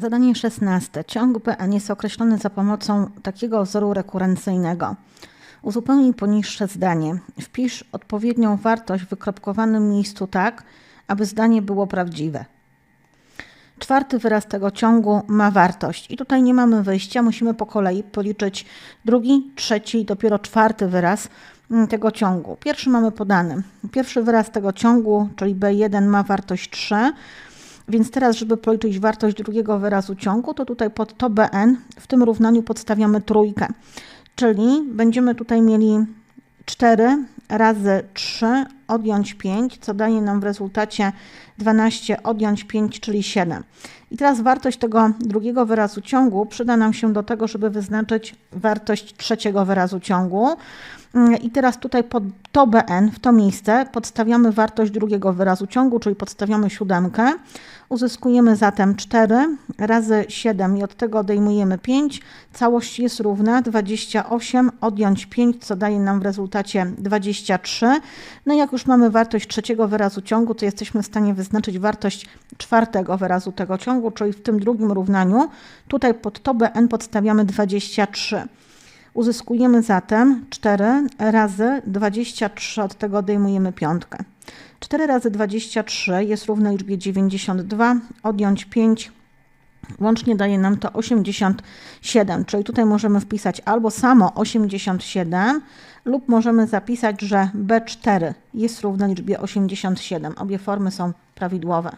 Zadanie 16. Ciąg BN jest określony za pomocą takiego wzoru rekurencyjnego. Uzupełnij poniższe zdanie. Wpisz odpowiednią wartość w wykropkowanym miejscu tak, aby zdanie było prawdziwe. Czwarty wyraz tego ciągu ma wartość. I tutaj nie mamy wyjścia, musimy po kolei policzyć drugi, trzeci i dopiero czwarty wyraz mm, tego ciągu. Pierwszy mamy podany. Pierwszy wyraz tego ciągu, czyli B1 ma wartość 3. Więc teraz, żeby policzyć wartość drugiego wyrazu ciągu, to tutaj pod to bn w tym równaniu podstawiamy trójkę. Czyli będziemy tutaj mieli 4 razy 3 odjąć 5, co daje nam w rezultacie 12 odjąć 5, czyli 7. I teraz wartość tego drugiego wyrazu ciągu przyda nam się do tego, żeby wyznaczyć wartość trzeciego wyrazu ciągu. I teraz tutaj pod to bn, w to miejsce, podstawiamy wartość drugiego wyrazu ciągu, czyli podstawiamy siódemkę. Uzyskujemy zatem 4 razy 7 i od tego odejmujemy 5. Całość jest równa 28 odjąć 5, co daje nam w rezultacie 23. No i jak już mamy wartość trzeciego wyrazu ciągu, to jesteśmy w stanie wyznaczyć wartość czwartego wyrazu tego ciągu, czyli w tym drugim równaniu. Tutaj pod to bn podstawiamy 23. Uzyskujemy zatem 4 razy 23, od tego odejmujemy piątkę. 4 razy 23 jest równe liczbie 92, odjąć 5, łącznie daje nam to 87, czyli tutaj możemy wpisać albo samo 87, lub możemy zapisać, że B4 jest równe liczbie 87. Obie formy są prawidłowe.